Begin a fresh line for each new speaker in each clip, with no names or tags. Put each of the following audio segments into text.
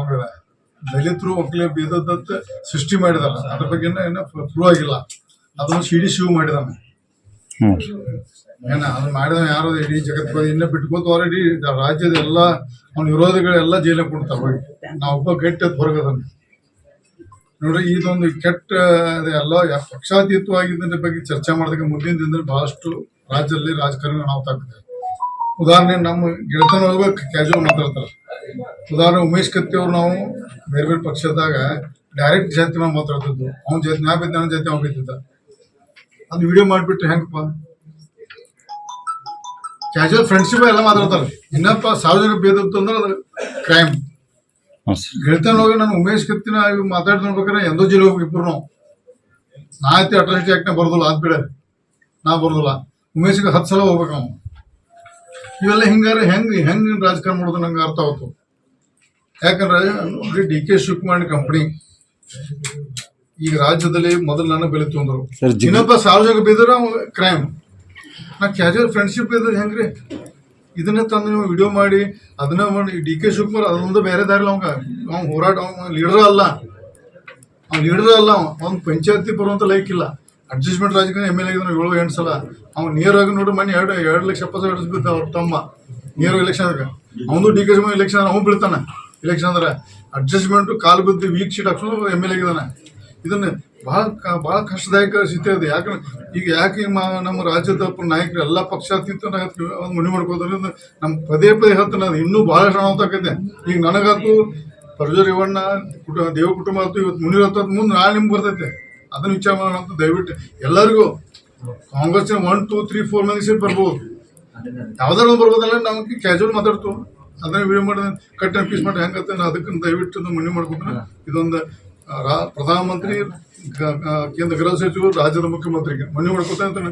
ಇದೆ ದಲಿತರು ಒಕ್ಕಲೆ ಬೀದದಂತ ಸೃಷ್ಟಿ ಮಾಡಿದಾರ ಅದ್ರ ಬಗ್ಗೆ ಏನೋ ಪ್ರೂವ್ ಆಗಿಲ್ಲ. ಅದನ್ನು ಸಿಡಿ ಶಿವ್ ಮಾಡಿದಾನೆ. ಏನ ಅದನ್ನ ಮಾಡಿದ ಯಾರು? ಇಡೀ ಜಗತ್ತು ಇನ್ನ ಬಿಟ್ಕೋತ ಆಲ್ರೆಡಿ ರಾಜ್ಯದ ಎಲ್ಲ ಅವ್ನ ವಿರೋಧಿಗಳೆಲ್ಲ ಜೈಲಿಗೆ ಕೊಡ್ತಾವ ಹೋಗಿ. ನಾವು ಒಬ್ಬ ಕೆಟ್ಟ ಹೊರಗದನ್ನ ನೋಡ್ರಿ ಇದೊಂದು ಕೆಟ್ಟ ಅದೆಲ್ಲ ಎಲ್ಲ ಪಕ್ಷಾತೀತವಾಗಿ ಬಗ್ಗೆ ಚರ್ಚೆ ಮಾಡೋದಕ್ಕೆ ಮುಂದಿನ ದಿನದಲ್ಲಿ ಬಹಳಷ್ಟು ರಾಜ್ಯದಲ್ಲಿ ರಾಜಕಾರಣ ನಾವು ತಾಕಿದೆ ಉದಾಹರಣೆ ನಮ್ಮ ಗೆಳೆತನ ಕ್ಯಾಜುವಲ್ ಮಾತಾಡ್ತಾರೆ. ಉದಾಹರಣೆ ಉಮೇಶ್ ಕತ್ತಿ ಅವ್ರು ನಾವು ಬೇರೆ ಬೇರೆ ಪಕ್ಷದಾಗ ಡೈರೆಕ್ಟ್ ಜಾತಿ ನಾವು ಮಾತಾಡ್ತಿದ್ದು ಅವ್ನ ಜಾತಿ ನಾ ಬಿದ್ದ ನನ್ನ ಜಾತಿ ಅವ್ನು ಬಿದ್ದಿದ್ದ. ಅದು ವಿಡಿಯೋ ಮಾಡಿಬಿಟ್ರೆ ಹೆಂಗಪ್ಪ? ಕ್ಯಾಶುವಲ್ ಫ್ರೆಂಡ್ಶಿಪ್ ಎಲ್ಲ ಮಾತಾಡ್ತಾರೆ. ಇನ್ನಪ್ಪ ಸಾರ್ವಜನಿಕ ಭೇದತ್ತು ಅಂದ್ರೆ ಅದು ಕ್ರೈಮ್ ಗೆಳ್ತಾನ ಹೋಗಿ ನಾನು ಉಮೇಶ್ ಕತ್ತಿನ ಮಾತಾಡ್ತಾ ನೋಡ್ಬೇಕಾದ್ರೆ ಎಂದೋ ಜಿಲ್ಲೆ ಹೋಗಿ ಇಬ್ಬರು ನಾವು. ನಾ ಐತಿ ಅಟ್ರಾಸಿಟಿ ಆಕ್ಟ್ನ ಬರೋದಿಲ್ಲ ಅದ್ ಬಿಡ ನಾ ಬರೋದಿಲ್ಲ. ಉಮೇಶ್ಗೆ ಹತ್ತು ಸಲ ಹೋಗ್ಬೇಕು ನಾವು ಇವೆಲ್ಲ ಹಿಂಗಾರ ಹೆಂಗ್ ಹೆಂಗ್ ರಾಜಕಾರಣ ಮಾಡೋದು ನಂಗೆ ಅರ್ಥ ಆಯ್ತು ಯಾಕಂದ್ರೆ ನೋಡಿ ಡಿ ಕೆ ಶಿವಕುಮಾರ್ ಕಂಪನಿ ಈಗ ರಾಜ್ಯದಲ್ಲಿ ಮೊದಲು ನನ್ನ ಬೆಲೆ ತೊಂದರು. ಇನ್ನೊಬ್ಬ ಸಾರ್ವಜನಿಕ ಬೇದ್ರೆ ಕ್ರೈಮ್ ನಾ ಕ್ಯಾಜುವಲ್ ಫ್ರೆಂಡ್ಶಿಪ್ ಇದ್ರೆ ಹೆಂಗ್ರಿ? ಇದನ್ನ ತಂದು ನೀವು ವಿಡಿಯೋ ಮಾಡಿ ಅದನ್ನ ಮಾಡಿ ಡಿ ಕೆ ಶಿವಕುಮಾರ್ ಅದೊಂದು ಬೇರೆ ದಾರಿಲ್ಲ ಅವಂಗ. ಅವ್ನು ಹೋರಾಟ ಅವ್ನು ಲೀಡರ್ ಅಲ್ಲ. ಅವ್ನು ಲೀಡರ್ ಅಲ್ಲ ಅವ ಅವ್ನು ಪಂಚಾಯತಿ ಬರುವಂತ ಲೈಕ್ ಇಲ್ಲ. ಅಡ್ಜಸ್ಟ್ಮೆಂಟ್ ರಾಜಕೀಯ ಎಂ ಎಲ್ ಎ ಏಳು, ಎಂಟು ಸಲ. ಅವ್ನು ನೇರವಾಗಿ ನೋಡಿ ಮನೆ ಎರಡು ಎರಡು ಲಕ್ಷ ಎಪ್ಪತ್ತು ಸಾವಿರ ಬಿದ್ದ ಅವ್ರ ತಮ್ಮ. ನೇರ ಎಲೆಕ್ಷನ್ ಅವನು ಡಿ ಕೆ ಶಿವಕುಮಾರ್ ಎಲೆಕ್ಷನ್ ಅವ್ನು ಬೀಳ್ತಾನೆ. ಎಲೆಕ್ಷನ್ ಅಂದ್ರೆ ಅಡ್ಜಸ್ಟ್ಮೆಂಟ್ ಕಾಲು ಬಿದ್ದು ವೀಕ್ ಶೀಟ್ ಹಾಕ್ಸೋದು ಎಂ ಎಲ್ ಎ ಇದಾನೆ ಇದನ್ನ ಬಹಳ ಕ- ಬಹಳ ಕಷ್ಟದಾಯಕ ಸ್ಥಿತಿ ಅದು. ಯಾಕಂದ್ರೆ ಈಗ ಯಾಕೆ ನಮ್ಮ ರಾಜ್ಯದ ನಾಯಕರು ಎಲ್ಲ ಪಕ್ಷಾತೀತ ಒಂದು ಮನೆ ಮಾಡ್ಕೋದ್ರಿಂದ ನಮ್ಮ ಪದೇ ಪದೇ ಹೇಳ್ತಾನೆ ಅದು. ಇನ್ನೂ ಬಹಳ ಶ್ರಮವಾಗತ್ತೆ ಈಗ ನನಗಂತೂ, ಪರ್ಜೋರ್ ರೇವಣ್ಣ ಕುಟ ದೇವ ಕುಟುಂಬ ಆಯ್ತು ಇವತ್ತು ಮುನಿರ ಮುಂದೆ ನಾಳೆ ನಿಮ್ಗೆ ಬರ್ತೈತೆ. ಅದನ್ನ ವಿಚಾರ ಮಾಡೋಣ ಅಂತ ದಯವಿಟ್ಟು ಎಲ್ಲರಿಗೂ Congress one two three four ಮಂದಿ ಸೀಟ್ ಬರ್ಬೋದು. ಯಾವ್ದಾರು ಬರ್ಬೋದಲ್ಲ ನಾವು ಕ್ಯಾಜುವಲ್ ಮಾತಾಡ್ತು. ಅದನ್ನ ವಿಡಿಯೋ ಮಾಡಿದ ಕಟ್ ಪೀಸ್ ಮಾಡಿ ಹೆಂಗತ್ತೆ ಅದಕ್ಕೆ ದಯವಿಟ್ಟು ಮನವಿ ಮನೆ ಮಾಡ್ಕೊತಾನೆ ಇದೊಂದು ರಾ- ಪ್ರಧಾನಮಂತ್ರಿ ಕೇಂದ್ರ ಗೃಹ ಸಚಿವರು ರಾಜ್ಯದ ಮುಖ್ಯಮಂತ್ರಿಗೆ ಮನವಿ ಮಾಡ್ಕೊತಾನೆ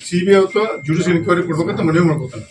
ಸಿ ಬಿ ಐ ಅಥವಾ ಜುಡಿಷಿಯಲ್ ಇನ್ಕ್ವೈರಿ ಕೊಡ್ಬೇಕಂತ ಮನವಿ ಮಾಡ್ಕೊತಾನೆ.